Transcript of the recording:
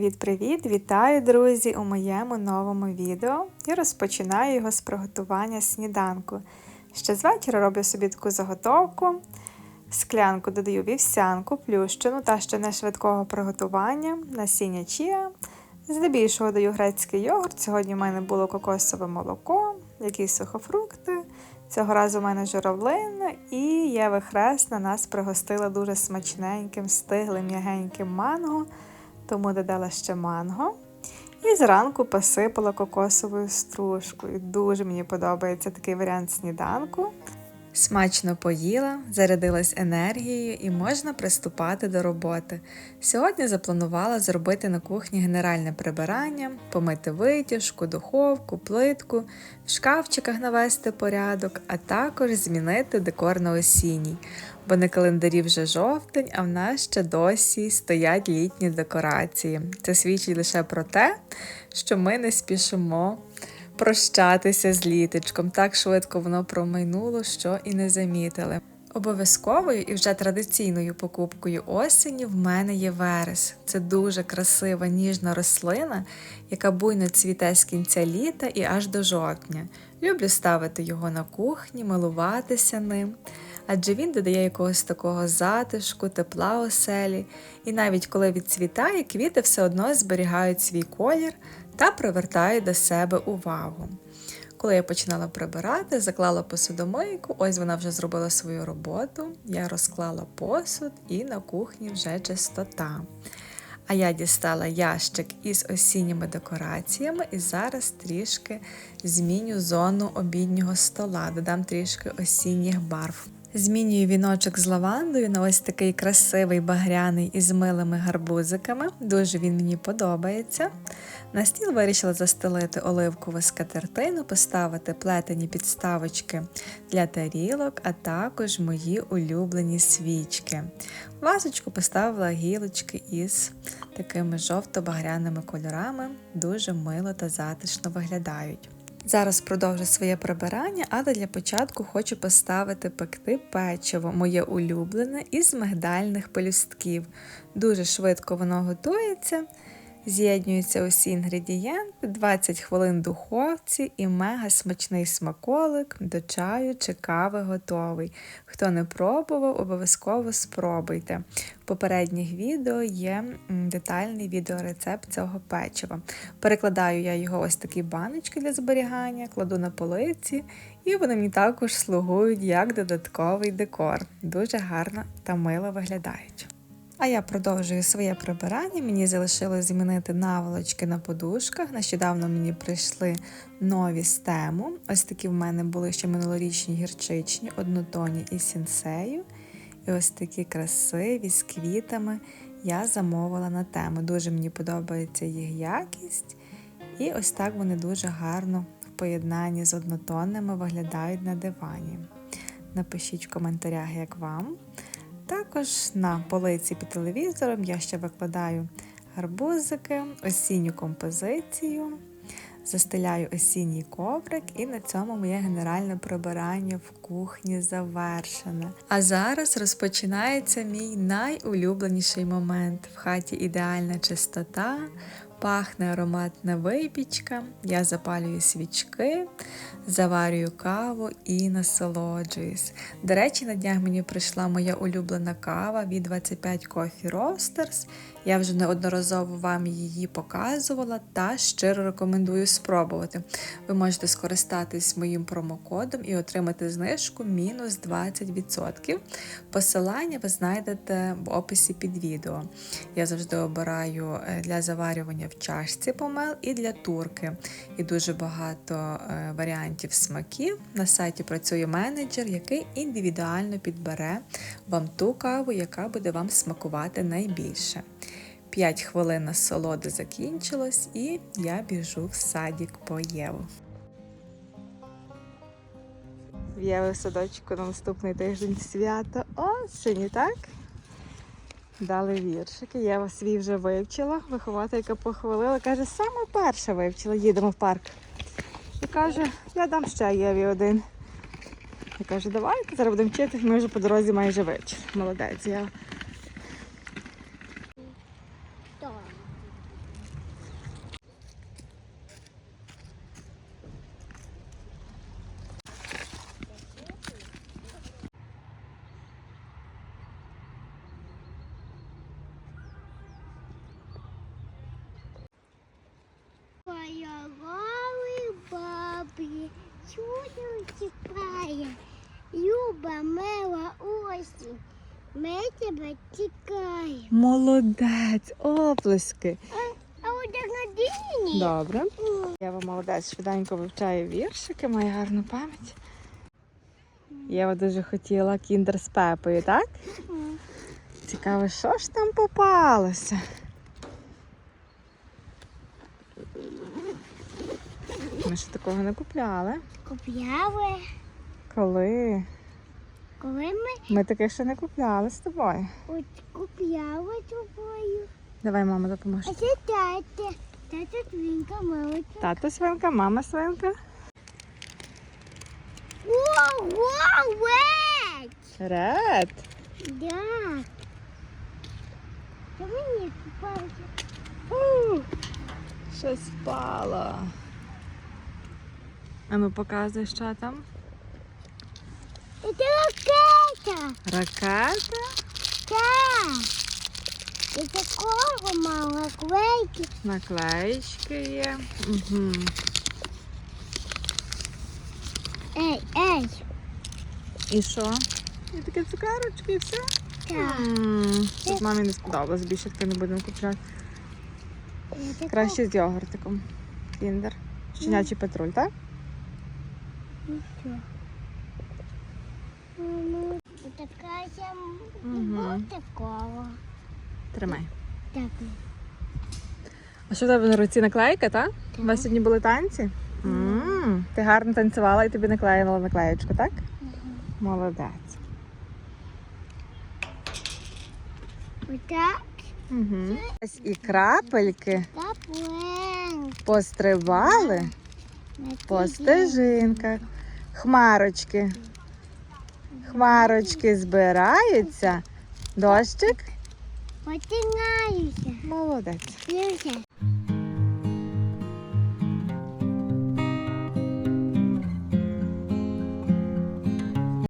Привіт-привіт! Вітаю, друзі, у моєму новому відео і розпочинаю його з приготування сніданку. Ще з вечора роблю собі таку заготовку. В склянку додаю вівсянку, плющену та ще не швидкого приготування, насіння чія. Здебільшого даю грецький йогурт. Сьогодні в мене було кокосове молоко, якісь сухофрукти. Цього разу в мене журавлина і Єва Хресна нас пригостила дуже смачненьким, стиглим, м'ягеньким манго тому додала ще манго. І зранку посипала кокосовою стружкою. Дуже мені подобається такий варіант сніданку. Смачно поїла, зарядилась енергією і можна приступати до роботи. Сьогодні запланувала зробити на кухні генеральне прибирання, помити витяжку, духовку, плитку, в шкафчиках навести порядок, а також змінити декор на осінній, бо на календарі вже жовтень, а в нас ще досі стоять літні декорації. Це свідчить лише про те, що ми не спішимо прощатися з літочком. Так швидко воно промайнуло, що і не замітили. Обов'язковою і вже традиційною покупкою осені в мене є верес. Це дуже красива ніжна рослина, яка буйно цвіте з кінця літа і аж до жовтня. Люблю ставити його на кухні, милуватися ним, адже він додає якогось такого затишку, тепла оселі, і навіть коли відцвітає, квіти все одно зберігають свій колір та привертають до себе увагу. Коли я починала прибирати, заклала посудомийку, ось вона вже зробила свою роботу. Я розклала посуд і на кухні вже чистота. А я дістала ящик із осінніми декораціями і зараз трішки зміню зону обіднього стола, додам трішки осінніх барв. Змінюю віночок з лавандою на ось такий красивий багряний із милими гарбузиками. Дуже він мені подобається. На стіл вирішила застелити оливкову скатертину, поставити плетені підставочки для тарілок, а також мої улюблені свічки. Вазочку поставила гілочки із такими жовто-багряними кольорами, дуже мило та затишно виглядають. Зараз продовжу своє прибирання, але для початку хочу поставити пекти печиво, моє улюблене із мигдальних пелюстків. Дуже швидко воно готується. З'єднюються усі інгредієнти, 20 хвилин в духовці і мега смачний смаколик до чаю чи кави готовий. Хто не пробував, обов'язково спробуйте. В попередніх відео є детальний відеорецепт цього печива. Перекладаю я його ось такі баночки для зберігання, кладу на полиці, і вони мені також слугують як додатковий декор. Дуже гарно та мило виглядають. А я продовжую своє прибирання. Мені залишилось змінити наволочки на подушках. Нещодавно мені прийшли нові з. Ось такі в мене були ще минулорічні гірчичні, однотонні і сінсею. І ось такі красиві з квітами я замовила на тему. Дуже мені подобається їх якість. І ось так вони дуже гарно в поєднанні з однотонними виглядають на дивані. Напишіть в коментарях, як вам. Також на полиці під телевізором я ще викладаю гарбузики, осінню композицію, застеляю осінній коврик, і на цьому моє генеральне прибирання в кухні завершене. А зараз розпочинається мій найулюбленіший момент. В хаті ідеальна чистота. Пахне ароматна випічка, я запалюю свічки, заварюю каву і насолоджуюсь. До речі, на днях мені прийшла моя улюблена кава від 25 Coffee Roasters. Я вже неодноразово вам її показувала та щиро рекомендую спробувати. Ви можете скористатись моїм промокодом і отримати знижку мінус 20%. Посилання ви знайдете в описі під відео. Я завжди обираю е, для заварювання в чашці помел і для турки. І дуже багато е, варіантів смаків. На сайті працює менеджер, який індивідуально підбере вам ту каву, яка буде вам смакувати найбільше. 5 хвилин насолоди закінчилось, і я біжу в садік по Єву. В Єви садочку на наступний тиждень свято осені, так? Дали віршики. Я свій вже вивчила. Вихователька похвалила. Каже, саме перша вивчила, їдемо в парк. І каже, я дам ще Єві один. Я кажу, давайте, зараз будемо вчити, ми вже по дорозі майже вивчили. Молодець, Єва. чудо чекає, люба мила осінь. Ми тебе чекаємо. Молодець, оплески. А одягнадині. Добре. Я вам молодець, швиденько вивчаю віршики, має гарну пам'ять. Єва дуже хотіла кіндер з пепою, так? Цікаво, що ж там попалося? Ми ще такого не купляли. Купляли. Коли? Коли ми Ми таке ще не купляли з тобою. от купляли тобою. Давай, мама, допоможе. А це тата. Тата твінка милиця. Тато свинка, мама свинка. Ого, вець! Ред. Да. Що мені? Фу, щось впало. А ну показуй, що там. Це ракета. Ракета. Так. І такого мало клейки. Наклеїчки є. Угу. Ей, ей. І що? І такі цукерочки, і все. Так. Тут мамі не сподобалось, більше таки не будемо купляти. Краще з йогуртиком. Кіндер. Щенячий патруль, так? Така я Мгм. такого. Тримай. Дякую. А що в тебе на руці наклейка, так? У вас сьогодні були танці? м Ти гарно танцювала і тобі наклеїла наклеєчку, так? Молодець. Отак. Угу. Ось і крапельки Капленка. пострибали по стежинках. Хмарочки. Хмарочки збираються. Дощик. Потягаюся. Молодець.